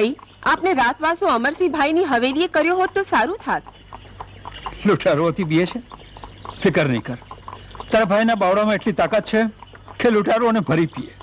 ભાઈ, આપને રાતવાસો અમરસિંહભાઈની હવેલીએ કર્યો હોત તો સારું થાત. લૂંટારોથી બીએ છે? ફિકર નહીં કર. તારા ભાઈના બાવડામાં એટલી તાકાત છે કે લૂંટારુઓને ભરી પીએ.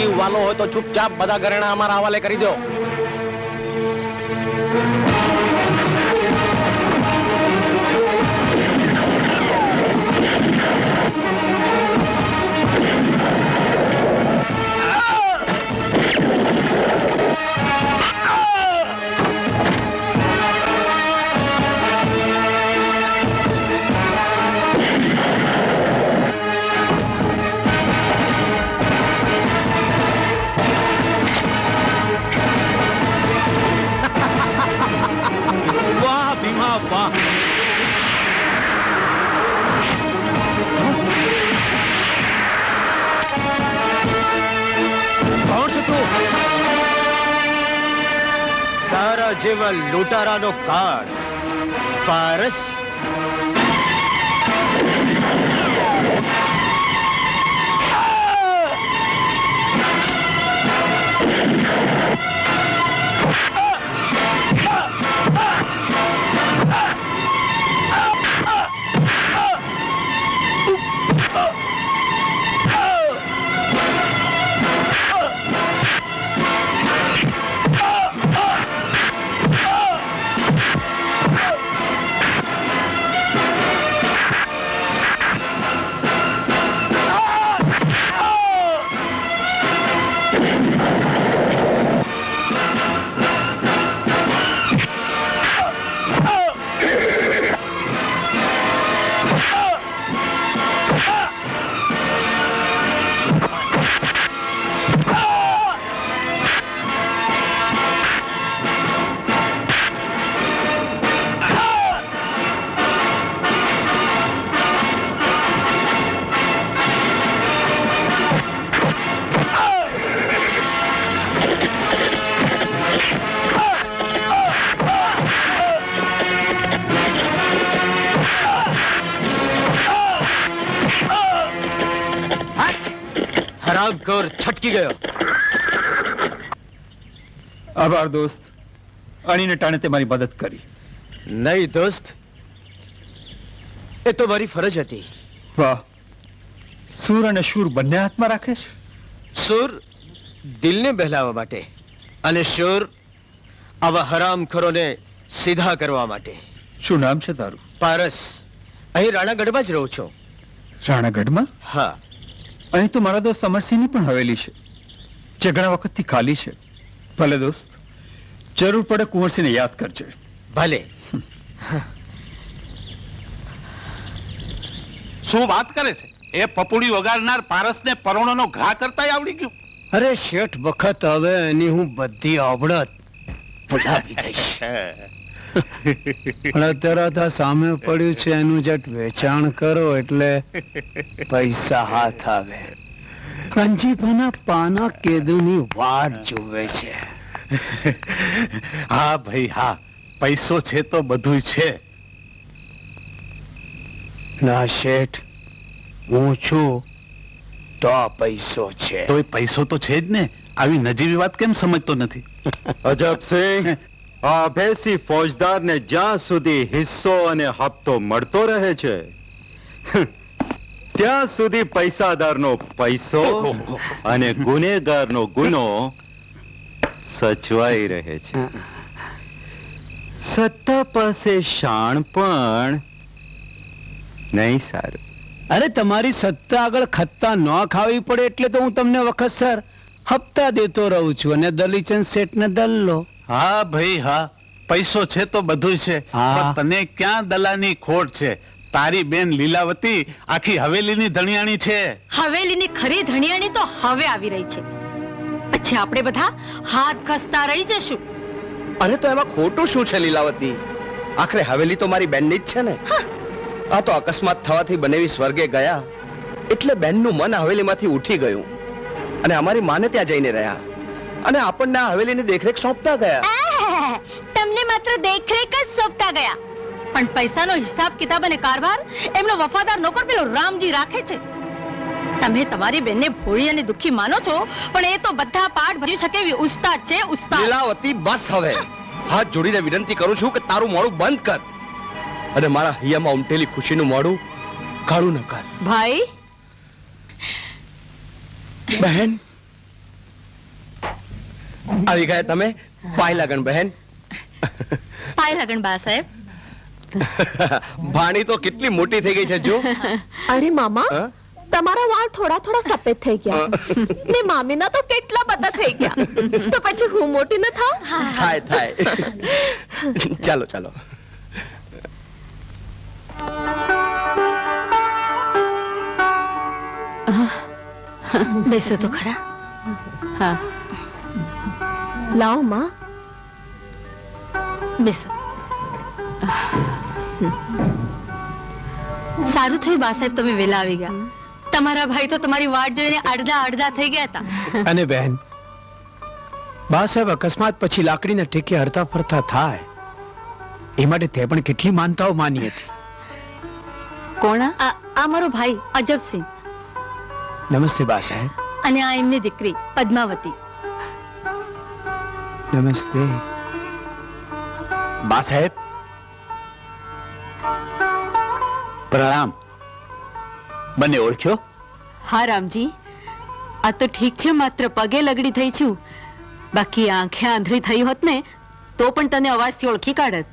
જો જીવ વાલો હોય તો ચૂપચાપ બધા ઘરેણા અમારા હવાલે કરી દો. જેવા લૂંટારાનો કાળ. પારસ. હરામખોર છટકી ગયો આભાર દોસ્ત અણીને ટાણે તે મારી મદદ કરી નહીં દોસ્ત એ તો મારી ફરજ હતી વાહ સુર અને શૂર બંને હાથમાં રાખે છે સુર દિલને બહેલાવવા માટે અને શુર આવા હરામખોરોને સીધા કરવા માટે શું નામ છે તારું પારસ અહીં રાણાગઢમાં જ રહું છું રાણાગઢમાં હા અહીં તો મારા દોસ્ત અમરસિંહની પણ હવેલી છે. જે ઘણા વખતથી ખાલી છે. ભલે દોસ્ત જરૂર પડે કુંવરસિંહને યાદ કરજે. ભલે. શું વાત કરે છે? એ પપુડી વગાડનાર પારસને પરોણોનો ઘા કરતાય આવડી ગયું. અરે શેઠ વખત હવે એની હું બધી આવડત ભૂલાવી દઈશ. પણ અત્યારે આ સામે પડ્યું છે એનું જટ વેચાણ કરો એટલે પૈસા હાથ આવે. અંજીભાના પાના કેદુની વાટ જોવે છે. હા ભાઈ હા. પૈસો છે તો બધું છે. ના શેઠ હું છું તો પૈસો છે. તોય પૈસો તો છે જ ને. આવી નજીવી વાત કેમ સમજતો નથી? અજબસિંહ આ ભેસી ફોજદારને જ્યાં સુધી હિસ્સો અને હપ્તો મળતો રહે છે ત્યાં સુધી પૈસાદારનો પૈસો અને ગુનેગારનો ગુનો સચવાઈ રહે છે. સત્તા પાસે શાણ પણ નહીં સારું. અરે, તમારી સત્તા આગળ ખત્તા ન ખાવી પડે એટલે તો હું તમને વખત સર હપ્તા દેતો રહું છું અને દલીચંદ શેઠને દલ્લો હા ભાઈ હા. પૈસો છે તો બધું છે હા. પણ તને ક્યાં દલાની ખોટ છે? તારી બેન લીલાવતી આખી હવેલીની ધણિયાણી છે. હવેલીની ખરી ધણિયાણી તો હવે આવી રહી છે. પછી આપણે બધા હાથ ખસતા રહી જશું. અરે તો એમાં ખોટું શું છે લીલાવતી? આખરે હવેલી તો મારી બેનની જ છે ને? હા, આ તો અકસ્માત થવાથી બનેવી સ્વર્ગે ગયા. એટલે બેનનું મન હવેલીમાંથી ઉઠી ગયું. અને અમારી માને ત્યાં જઈને રહ્યા. અને આપણને આ હવેલીની દેખરેખ સોંપતા ગયા. તમને માત્ર દેખરેખ જ સોંપતા ગયા. પણ પૈસાનો હિસાબ કિતાબ અને કારભાર એમનો વફાદાર નોકર પેલો રામજી રાખે છે. તમે તમારી બેનને ભોળી અને દુખી માનો છો પણ એ તો બધા પાઠ ભરી શકે એવી ઉસ્તાદ છે ઉસ્તાદ. લીલાવતી બસ હવે. હાથ જોડીને વિનંતી કરું છું કે તારું મોડું બંધ કર. અને મારા હૈયામાં ઉમટેલી ખુશીનું મોડું કાળું ન કર. ભાઈ? બહેન? આવી ગયા તમે? પાય લગન બહેન? પાય ગણ બા સાહેબ. ભાણી તો કેટલી મોટી થઈ ગઈ છે જો. અરે મામા તમારા વાળ થોડા થોડા સફેદ થઈ ગયા. ને મામીના તો કેટલા બધા થઈ ગયા. તો પછી હું મોટી ન થાઉં? થાય થાય. ચાલો ચાલો. બેસો તો ખરા. હા. લાવો માં બેસો સારું થયું બા સાહેબ તમે વેલા આવી ગયા. તમારા ભાઈ તો તમારી વાટ જોઈને અડધા અડધા થઈ ગયા હતા. અને બહેન બા સાહેબ અકસ્માત પછી લાકડીના ટેકે હરતા ફરતા થાય. એ માટે તે પણ કેટલી માનતાઓ માની હતી. કોણ આ? મારો ભાઈ અજબસિંહ. નમસ્તે બા સાહેબ અને આ એમની દીકરી પદ્માવતી. નમસ્તે બા સાહેબ પ્રણામ બંને ઓળખ્યો? હા રામજી. આ તો ઠીક છે માત્ર પગે લગડી થઈ છું. બાકી આંખે આંધળી થઈ હોત ને તો પણ તને અવાજથી ઓળખી કાઢત.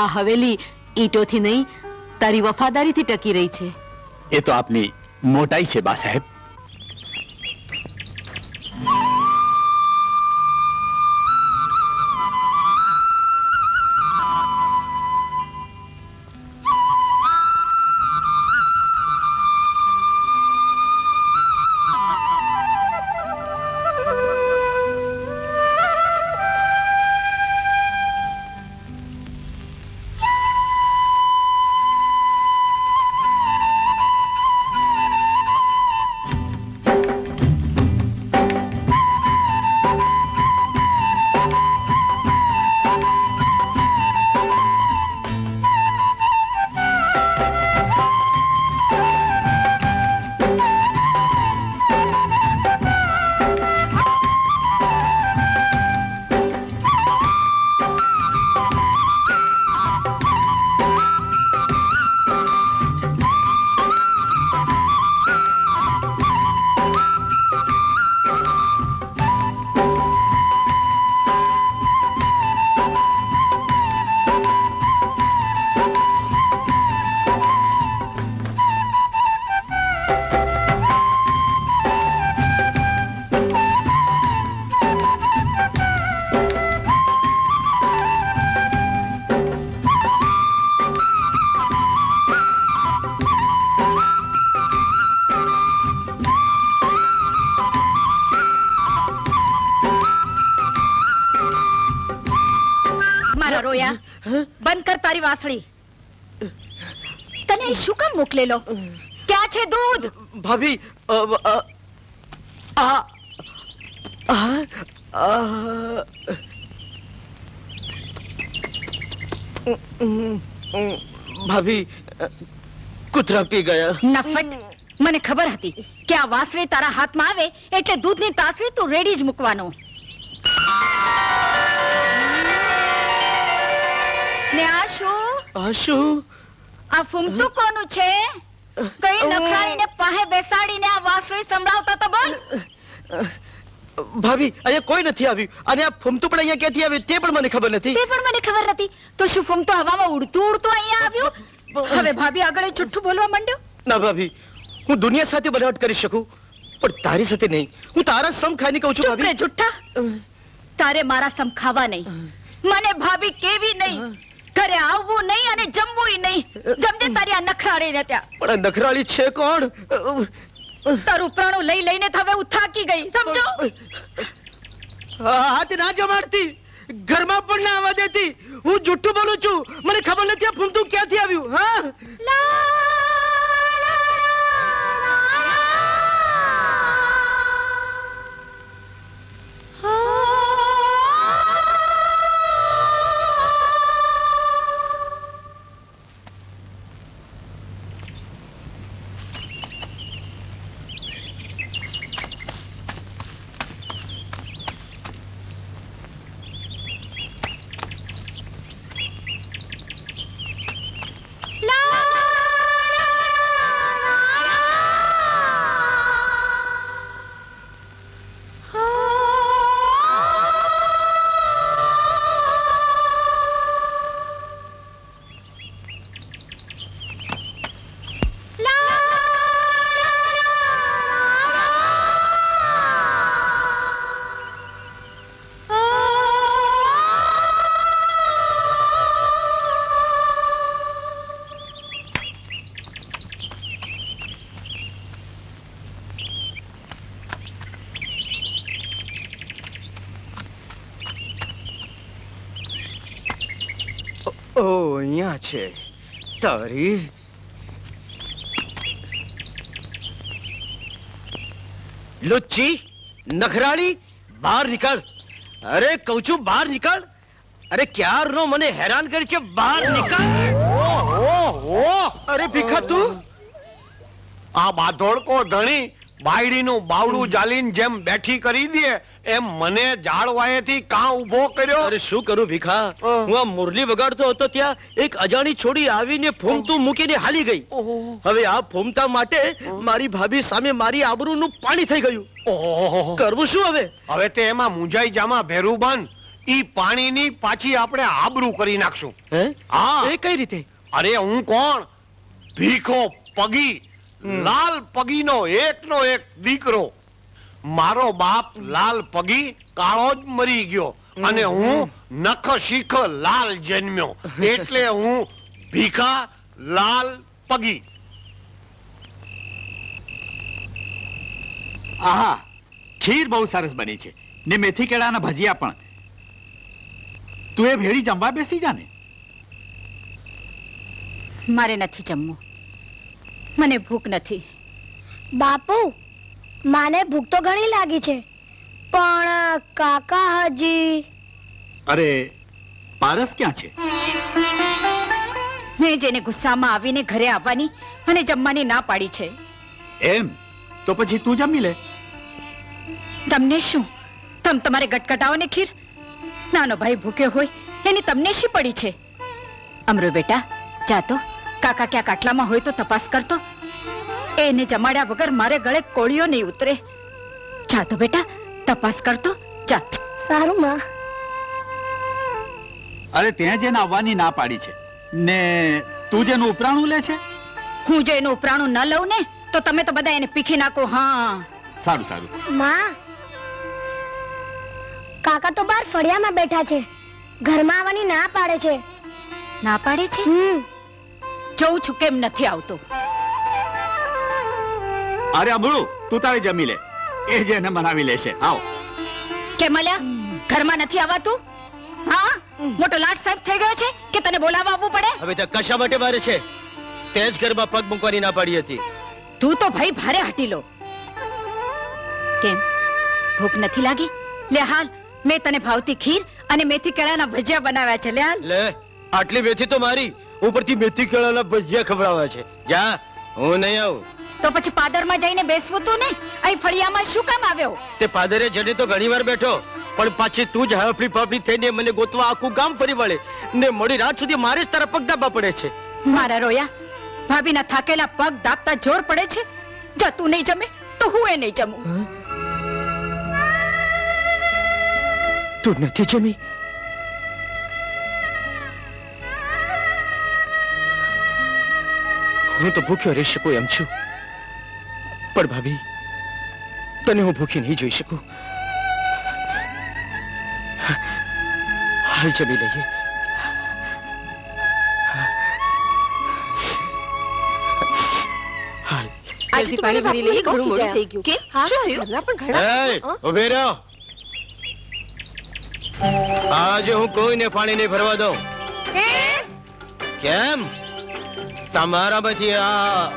આ હવેલી ઈટોથી નહીં તારી વફાદારીથી ટકી રહી છે. એ તો આપની મોટાઈ છે બા સાહેબ. વાસળી. તને શું કામ મોકલેલો ક્યાં છે દૂધ? ભાભી ભાભી કૂતરા પી ગયા. નફટ. મને ખબર હતી કે આ વાસળી તારા હાથમાં આવે એટલે દૂધની તાસરી તું રેડી જ મૂકવાનો. આ શું આ ફૂમતું કોનું છે? કઈ નખરાણીને પાહે બેસાડીને આ વાસળી સંભળાવતા તો બોલ. ભાભી અહીંયા કોઈ નથી આવ્યું. અને આ ફૂમતું પણ અહીંયા ક્યાંથી આવ્યું? તે પણ મને ખબર નથી. તે પણ મને ખબર નથી. તો શું ફૂમતો હવામાં ઉડતું ઉડતું અહીંયા આવ્યું? હવે ભાભી આગળ જુઠ્ઠું બોલવા માંડ્યો? ના ભાભી હું દુનિયા સાથે બનાવટ કરી શકું પણ તારી સાથે નહીં. હું તારા સમ ખાઈને કહું છું ભાભી. જુઠ્ઠા. તારે મારા સમ ખાવા નહીં. મને ભાભી કેવી નહીં. ઘરે આવવું નહીં અને જમવું નહીં. જમજે તારી આ નખરાડીને ત્યાં. પણ નખરાળી છે કોણ? તારું પ્રાણું લઈ લઈને હવે હું થાકી ગઈ સમજો? હાથ ના જમાડતી. ઘરમાં પણ ના આવવા દેતી. હું જુઠ્ઠું બોલું છું. મને ખબર નથી આ ફૂમતું ક્યાંથી આવ્યું હા? ઓ અહીંયા છે. તારી. લુચ્ચી નખરાળી બહાર નીકળ. અરે કહું છું બહાર નીકળ. અરે ક્યારનો મને હેરાન કરી છે બહાર નીકળ. અરે ભીખા તું. આ બાધોડકો ધણી બાયડીનું બાવડું જાલીન જેમ બેઠી કરી દે એમ મને ઝાડવાએથી કાં ઊભો કર્યો? અરે શું કરું ભીખા? હું આ મુરલી વગાડતો હતો ત્યાં એક અજાણી છોડી આવીને ફૂમતું મૂકીને હાલી ગઈ. હવે આ ફૂમતા માટે મારી ભાભી સામે મારી આબરૂનું પાણી થઈ ગયું. કરવું શું હવે? હવે તે એમાં મુંજાઈ જામાં ભેરું બાંધ. ઈ પાણીની પાછી આપણે આબરૂ કરી નાખશું. હે? હા. એ કઈ રીતે? અરે હું કોણ? ભીખો પગી. લાલ પગીનો એકનો એક દીકરો. મારો બાપ લાલ પગી કાળો જ મરી ગયો અને હું નખ શીખ લાલ જન્મ્યો. એટલે હું ભીખા લાલ પગી. આહા ખીર બહુ સરસ બની છે. ને મેથી કેળાના ભજીયા પણ. તું એ ભેળી જમવા બેસી જા ને. મારે નથી જમવું. મને ભૂખ નથી. બાપુ માને ભૂખ તો ઘણી લાગી છે પણ કાકા હજી? અરે પારસ ક્યાં છે? મેં જેને ગુસ્સામાં આવીને ઘરે આવવાની અને જમવાની ના પાડી છે. એમ? તો પછી તું જમી લે. તમને શું? તમ તમારે ગટગટાવો ને ખીર? નાનો ભાઈ ભૂખ્યો હોય એની તમને શી પડી છે? અમરો બેટા જા તો. કાકા ક્યાં કાટલામાં હોય તો તપાસ કરતો. એને જમાડ્યા વગર મારે ગળે કોળીઓ નહીં ઉતરે. જા તો બેટા તપાસ કરતો. જા. સારું માં. અરે ત્યાં જેને આવવાની ના પાડી છે. ને તું જેનું ઉપરાણું લે છે? હું જો એનું ઉપરાણું ન લઉં ને તો તમે તો બધા એને પીખી નાખો હા. સારું સારું. માં કાકા તો બહાર ફળિયામાં બેઠા છે. ઘરમાં આવવાની ના પાડે છે. ના પાડે છે? હમ. જોઉં છું કેમ નથી આવતો. અરે અમળું તું તારે જમી લે. એ જેને મનાવી લેશે. આવ. કેમ અલ્યા? ઘરમાં નથી આવવાતું હા? મોટો લાટ સાહેબ થઈ ગયો છે કે તને બોલાવવા આવવું પડે? હવે તો કશા માટે મારે છે? તે જ ઘરમાં પગ મૂકવાની ના પાડી હતી. તું તો ભાઈ ભારે હટી લો. કેમ? ભૂખ નથી લાગી? લે હાલ મેં તને ભાવતી ખીર અને મેથી કેળાના ભજીયા બનાવ્યા છે. લે હાલ. લે આટલી મેથી તો મારી. ઉપરથી મેથી કેળાના ભજીયા ખવડાવે છે. જા હું નહીં આવું. તો પછી પાદરમાં જઈને બેસવું તું નહીં? અહીં ફળિયામાં શું કામ આવ્યો? તે પાદરે જડે તો ઘણીવાર બેઠો. પણ પાછી તું જ હાફડી ફાફડી થઈને મને ગોતવા આખું ગામ ફરી વળે. ને મોડી રાત સુધી મારે જ તારા પગ દાબા પડે છે. મારા રોયા ભાભીના થાકેલા પગ દાબતા જોર પડે છે? જા તું નહીં જમે તો હું એ નહીં જમું. તું નથી જમી? હું તો ભૂખ્યો રહી શકું એમ છું. પણ ભાભી તને હું ભૂખી નહીં જોઈ શકું. હાલ જમી લઈએ. આજે તો પાણી ભરી લઈએ ઘણું મોડું થઈ ગયું. કે હા ઘરના પણ ઘણા એય, ઊભી આજે હું કોઈને પાણી નહીં ભરવા દઉં. કેમ? તમારામાંથી આ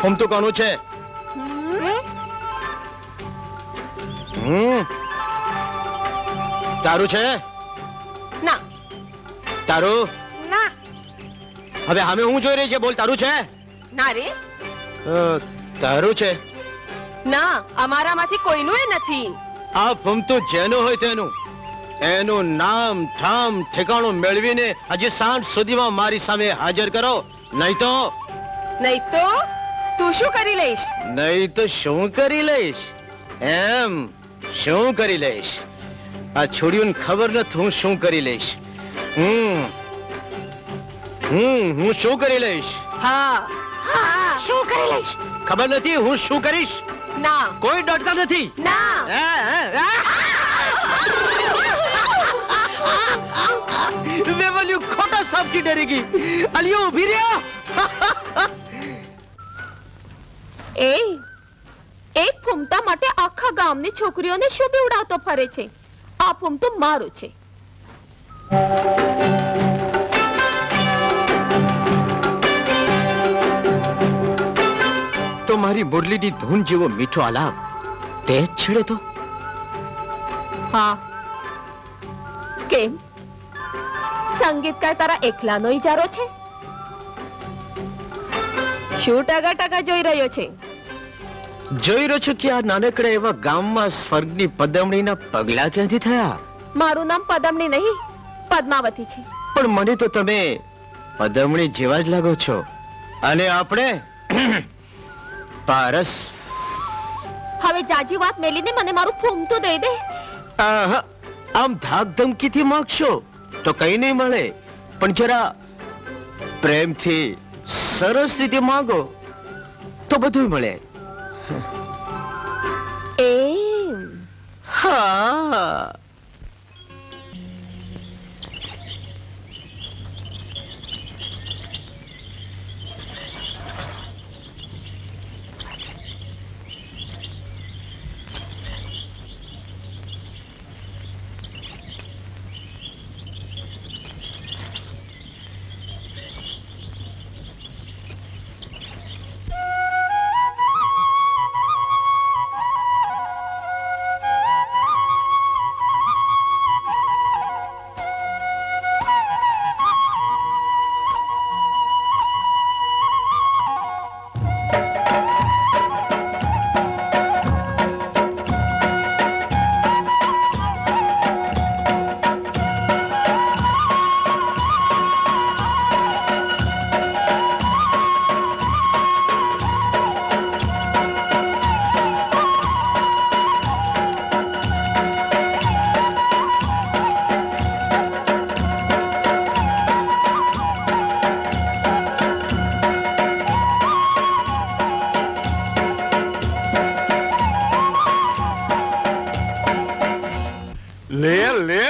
ફમતું કોનું છે? હમ. તારું છે? ના. તારું? ના. હવે સામે હું જોઈ રહી છે? બોલ તારું છે? ના રે. તારું છે? ના અમારામાંથી કોઈનું એ નથી. આ ફમતું જેનું હોય તેનું. એનું નામ ઠામ ઠેકાણું મેળવીને આજે સાંજ સુધીમાં મારી સામે હાજર કરો. નહીં તો? નહીં તો તું શું કરી લઈશ? નહીં તો શું કરી લઈશ? એમ શું કરી લઈશ? આ છોડીઓને ખબર નથી હું શું કરી લઈશ. હમ હમ હું શું કરી લઈશ? હા હા. શું કરી લઈશ? ખબર નથી હું શું કરીશ? ના. કોઈ ડરતા નથી? ના. વેવલ્યુ ખોટા સાપથી ડરી ગઈ. અલિયો ઊભી રહ્યો. એ એક ફૂમતા માટે આખા ગામની છોકરીઓને શું બીવડાવતો ફરે છે. આ ફૂમતું મારું છે. તો મારી મુરલીની ધૂન જેવો મીઠો આલાપ તે જ છેડે તો? હા. કેમ? સંગીતકાર તારા એકલાનો ઈજારો છે? શું ટકા ટકા જોઈ રહ્યો છે? જોઈ રહ્યો છું કે આ નાનકડા એવા ગામમાં સ્વર્ગની પદમણીના પગલા ક્યાંથી થયા? મારું નામ પદમણી નહીં પદ્માવતી છે. પણ મને તો તમે પદમણી જેવા જ લાગો છો. અને આપણે પારસ. હવે જાજી વાત મેલીને મને મારું ફૂમતું દઈ દે. આહા, આમ ધાક ધમકીથી માંગશો? તો કઈ નહીં મળે. પણ જરા પ્રેમથી સરસ રીતે માંગો તો બધું મળે. એમ? હા. લે લે.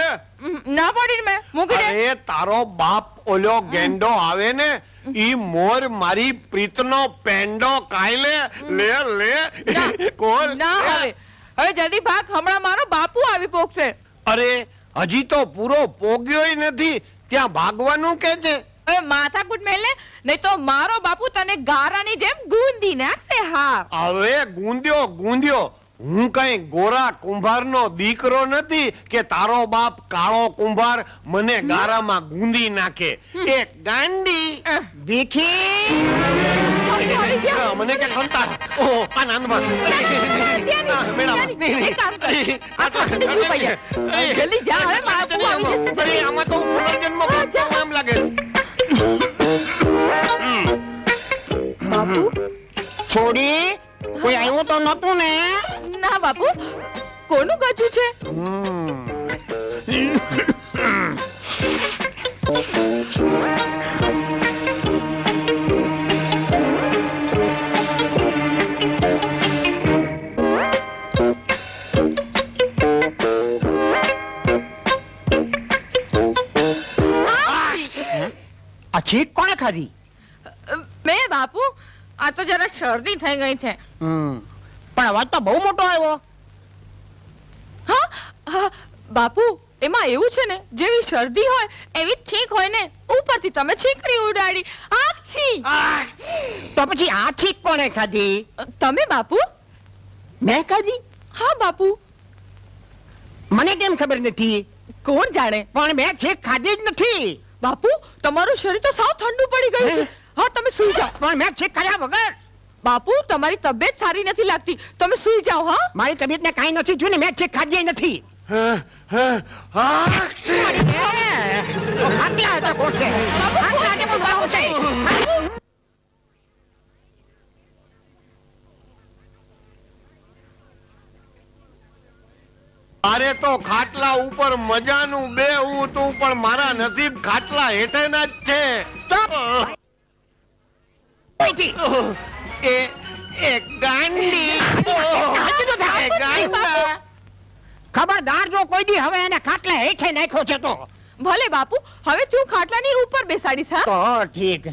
ના પડી મેં. મૂકી અરે તારો બાપ ઓલો ગેંડો આવે ને ઈ મોર મારી પ્રીતનો પેંડો કાઈ લે લે. લે કોલ. હવે જલ્દી ભાગ. હમણાં મારો બાપુ આવી પોકશે અરે હજી તો પૂરો પોગ્યોય નથી. ત્યાં ભાગવાનું કે છે? હવે માથાકૂટ મેલે નહીં તો મારો બાપુ તને ગારાની જેમ ગુંદી નાખશે હા. હવે ગુંદ્યો ગુંદ્યો હું કઈ ગોરા કુંભારનો દીકરો નથી કે તારો બાપ કાળો કુંભાર મને ગારામાં ગુંદી નાખે. એ ગાંડી. ભીખી. મને કે ખંતા. ઓ આ નાનબા મેડમ. જલ્દી જા, હવે બાપુ આવી જશે. આમાં તો પુનર્જન્મ એમ લાગે બાપુ? છોડી. કોઈ આવ્યું તો નતું ને? ના બાપુ. કોનું ગજું છે? આ છીક કોણે ખાધી? મેં બાપુ. આ તો જરા શરદી થઈ ગઈ છે. પણ અવાજ તો બહુ મોટો આવ્યો. હા, બાપુ એમાં એવું છે ને જેવી શરદી હોય એવી છીંક હોય ને ઉપરથી તમે છીંકડી ઉડાડી. આછી તો પછી આ છીક કોણે ખાધી? તમે બાપુ? મેં ખાધી? હા બાપુ. મને કેમ ખબર નથી? કોણ જાણે? પણ મેં છીંક ખાધી જ નથી. બાપુ તમારું શરીર તો સાવ ઠંડુ પડી ગયું છે. હા તમે સુઈ જાઓ. પણ મેં ચેક કર્યા વગર. બાપુ તમારી તબિયત સારી નથી લાગતી. તમે સુઈ જાઓ હા? મારી તબિયતને કાંઈ નથી જોને મેં ચેક ખાધી નથી. આટલા હતા કોણ છે આટલા પણ બાબુ છે. અરે તો ખાટલા ઉપર મજાનું બેહવું તું પણ મારા નસીબ ખાટલા હેઠેના જ છે. કોઈથી. એ એ ગાંડી. એ ગાંડા. ખબરદાર જો કોઈ દી હવે એને ખાટલા હેઠે નાખ્યો છે તો. ભલે બાપુ હવે તું ખાટલાની ઉપર બેસાડી સા તો ઠીક.